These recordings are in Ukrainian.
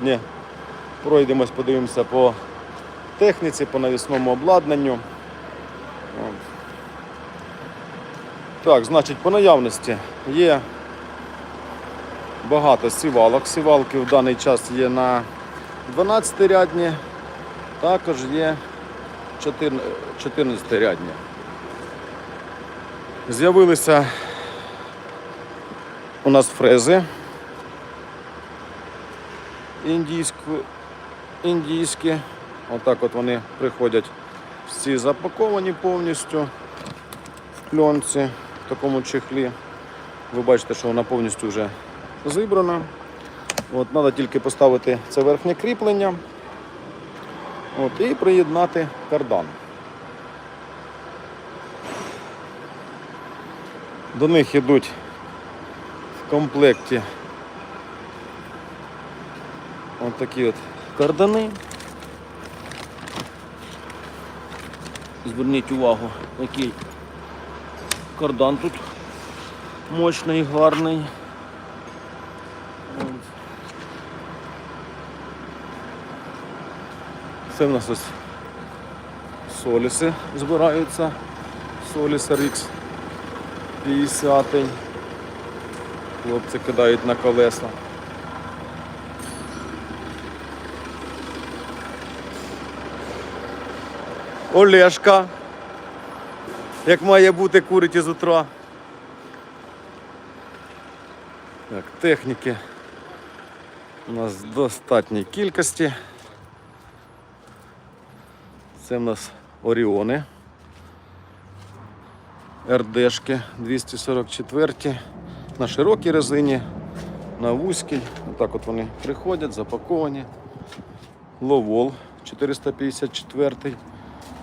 Ні. Пройдемось, подивимося по техніці, по навісному обладнанню. Так, значить, по наявності є багато сівалок. Сівалки в даний час є на 12 рядні, також є 14 рядні. З'явилися у нас фрези індійську, індійські. Отак от вони приходять всі запаковані повністю в пленці, в такому чехлі. Ви бачите, що вона повністю вже зібрана. От, Треба тільки поставити це верхнє кріплення от, і приєднати кардан. До них йдуть в комплекті Ось такі от кардани. Зверніть увагу, який кардан тут мощний, гарний. Це в нас ось соліси збираються. Соліс RX 50. Хлопці кидають на колеса. Олешка. Як має бути курить із утра. Так, техніки у нас достатній кількості. Це в нас Оріони. РДшки 244 на широкій резині, на вузькій. Отак от вони приходять, запаковані. Ловол 454.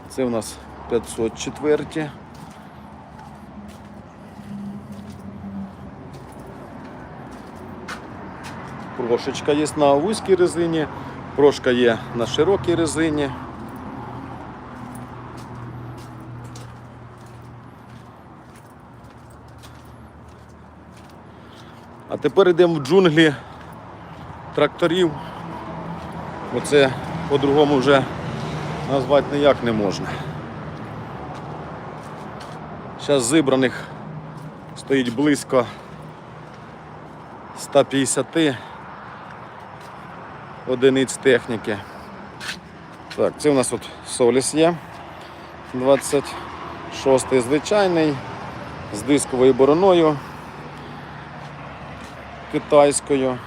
Це у нас 504. Прошечка є на вузькій резині, прошка є на широкій резині. А тепер йдемо в джунглі тракторів. Оце по-другому вже назвати ніяк не можна. Зараз зібраних стоїть близько 150 одиниць техніки. Так, це у нас от Соліс є. 26 звичайний, з дисковою бороною китайською.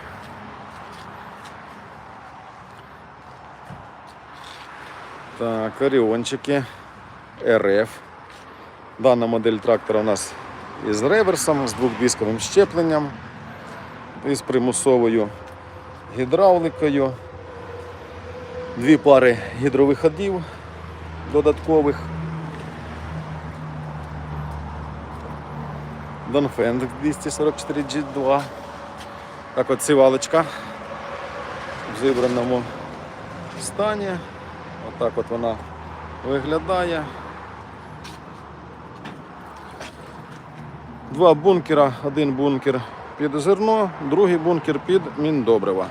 Так, оріончики РФ. Дана модель трактора у нас із реверсом, з двохдисковим щепленням, із примусовою гідравликою, дві пари гідровиходів додаткових. Донфенд 244 G2. Так от сівалочка в зібраному стані. Отак от вона виглядає. Два бункера, один бункер під зерно, другий бункер під міндобрива.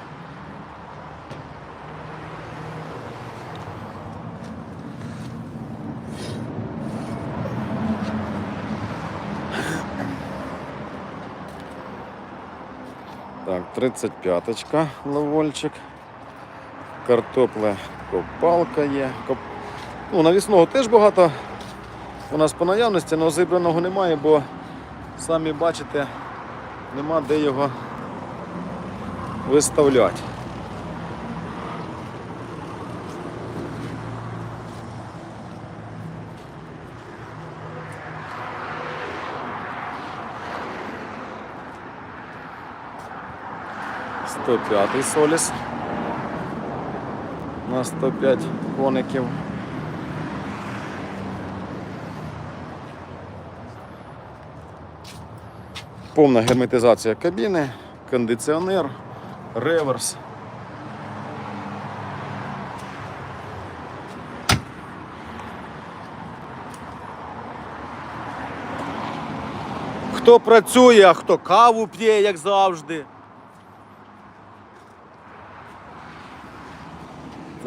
Так, 35-ка ловольчик. Картопле копалка є. Коп... Ну, навісного теж багато у нас по наявності, але зібраного немає, бо самі бачите, нема де його виставляти. Сто п'ятий соліс на 105 коників. Повна герметизація кабіни, кондиціонер, реверс. Хто працює, а хто каву п'є, як завжди.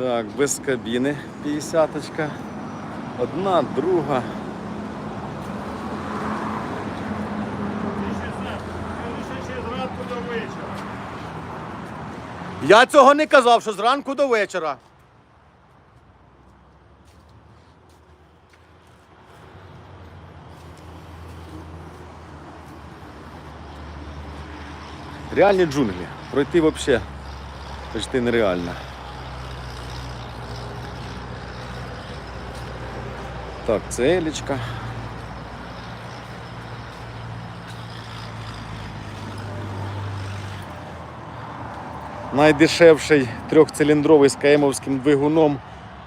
Так, без кабіни 50 Одна, друга. Я цього не казав, що зранку до вечора. Реальні джунглі. Пройти взагалі почти нереально. Так, це елічка. Найдешевший трьохциліндровий з КМовським двигуном,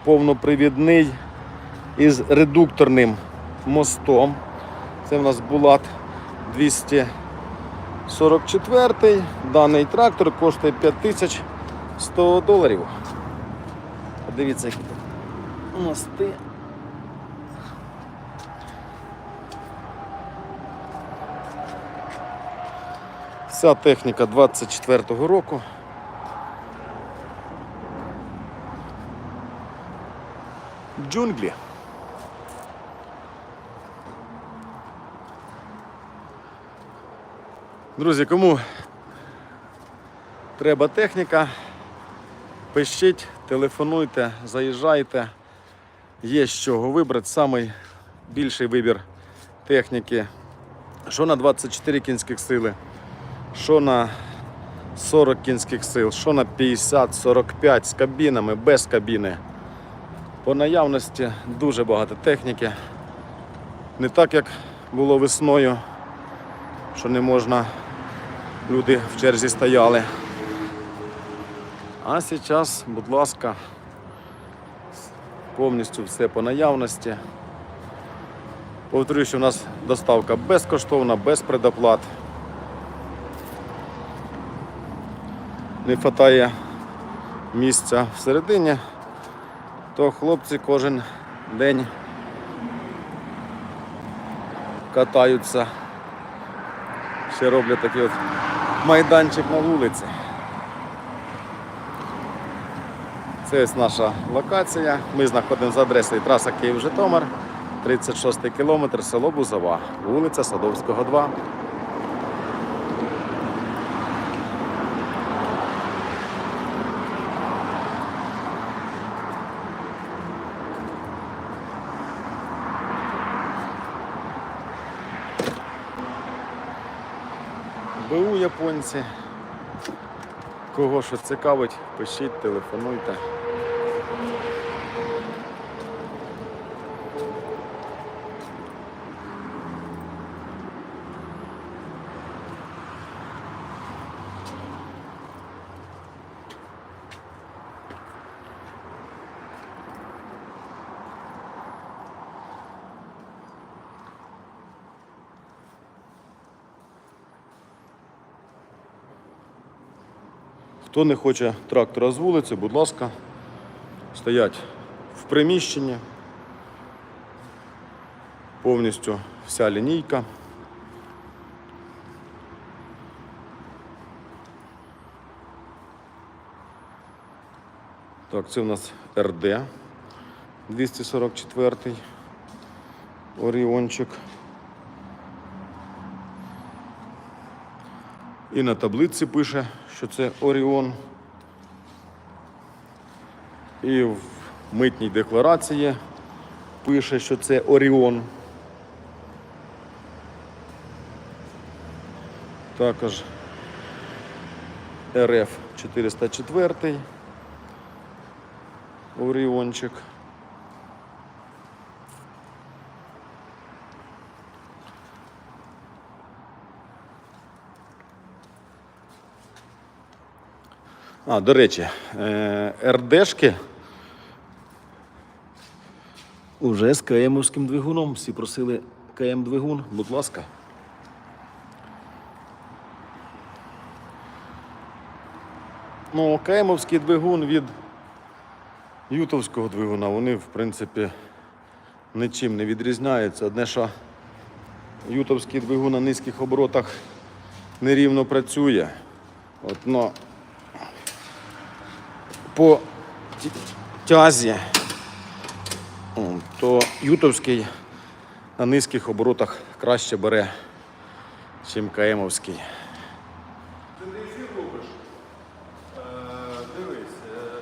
повнопривідний із редукторним мостом. Це в нас Булат 244. Даний трактор коштує 5100 доларів. Подивіться, які мости. Вся техніка 24-го року. Джунглі. Друзі, кому треба техніка, пишіть, телефонуйте, заїжджайте. Є з чого вибрати. Самий більший вибір техніки. Що на 24 кінських сили, що на 40 кінських сил, що на 50-45 з кабінами, без кабіни. По наявності дуже багато техніки. Не так, як було весною, що не можна, люди в черзі стояли. А зараз, будь ласка, повністю все по наявності. Повторюю, що у нас доставка безкоштовна, без предоплат. Не вистачає місця всередині то хлопці кожен день катаються. Ще роблять такий от майданчик на вулиці. Це ось наша локація. Ми знаходимося за адресою траса Київ-Житомир, 36 кілометр, село Бузова, вулиця Садовського, 2. БУ японці. Кого що цікавить, пишіть, телефонуйте. Хто не хоче трактора з вулиці, будь ласка, стоять в приміщенні. Повністю вся лінійка. Так, це у нас РД 244 Оріончик. І на таблиці пише, що це Оріон. І в митній декларації пише, що це Оріон. Також РФ 404 Оріончик. А, до речі, е, РДшки уже з КМовським двигуном. Всі просили КМ-двигун, будь ласка. Ну, КМовський двигун від ютовського двигуна, вони, в принципі, нічим не відрізняються. Одне, що ютовський двигун на низьких оборотах нерівно працює. От, но по тязі, то ютовський на низьких оборотах краще бере, ніж КМовський. Ти не ефір робиш? Е, дивись, е,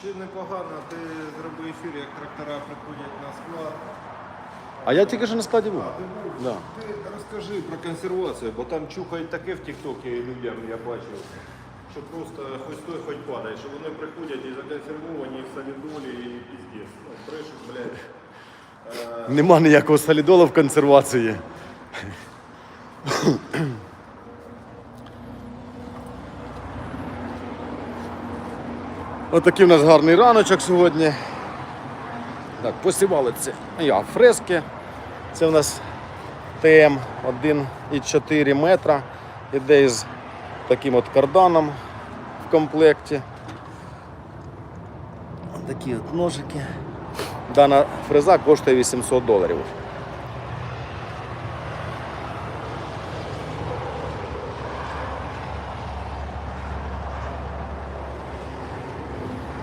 ще непогано ти зроби ефір, як трактора приходять на склад. А я тільки що на складі був. Ти був? Да. Ти розкажи про консервацію, бо там чухають таке в Тіктокі людям, я бачив, що просто хоч той, хоч падає, що вони приходять і законсервовані, і в солідолі, і піздець. Ну, брешуть, блядь. Нема ніякого солідола в консервації. Отакий в нас гарний раночок сьогодні. Так, посівали це я фрески. Це в нас ТМ 1,4 метра. Іде із таким от карданом в комплекті. Такі от ножики. Дана фреза коштує 800 доларів.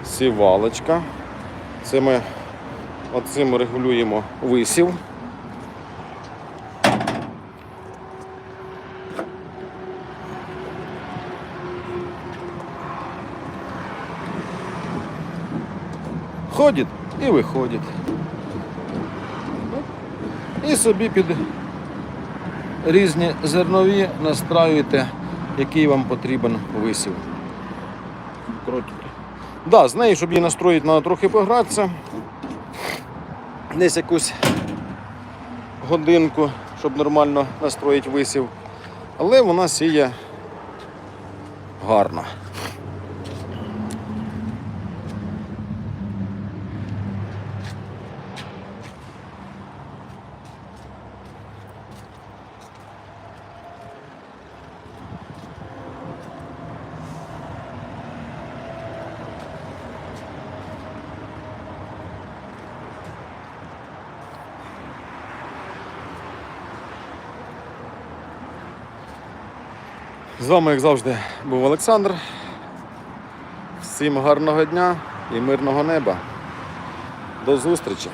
Сівалочка. Це ми оцим регулюємо висів. Ходить і виходить. І собі під різні зернові настраюєте, який вам потрібен висів. Да, з нею, щоб її настроїти, треба трохи погратися. Десь якусь годинку, щоб нормально настроїти висів. Але вона сіє гарно. З вами, як завжди, був Олександр. Всім гарного дня і мирного неба. До зустрічі!